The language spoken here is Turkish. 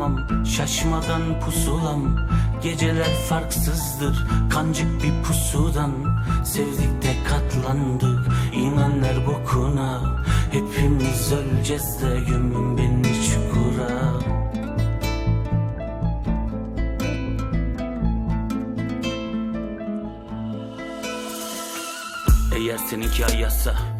duramam Şaşmadan pusulam. Geceler farksızdır Kancık bir pusudan. Sevdik de katlandık İnanlar bokuna Hepimiz öleceğiz de Gömün beni çukura. Eğer seninki ayazsa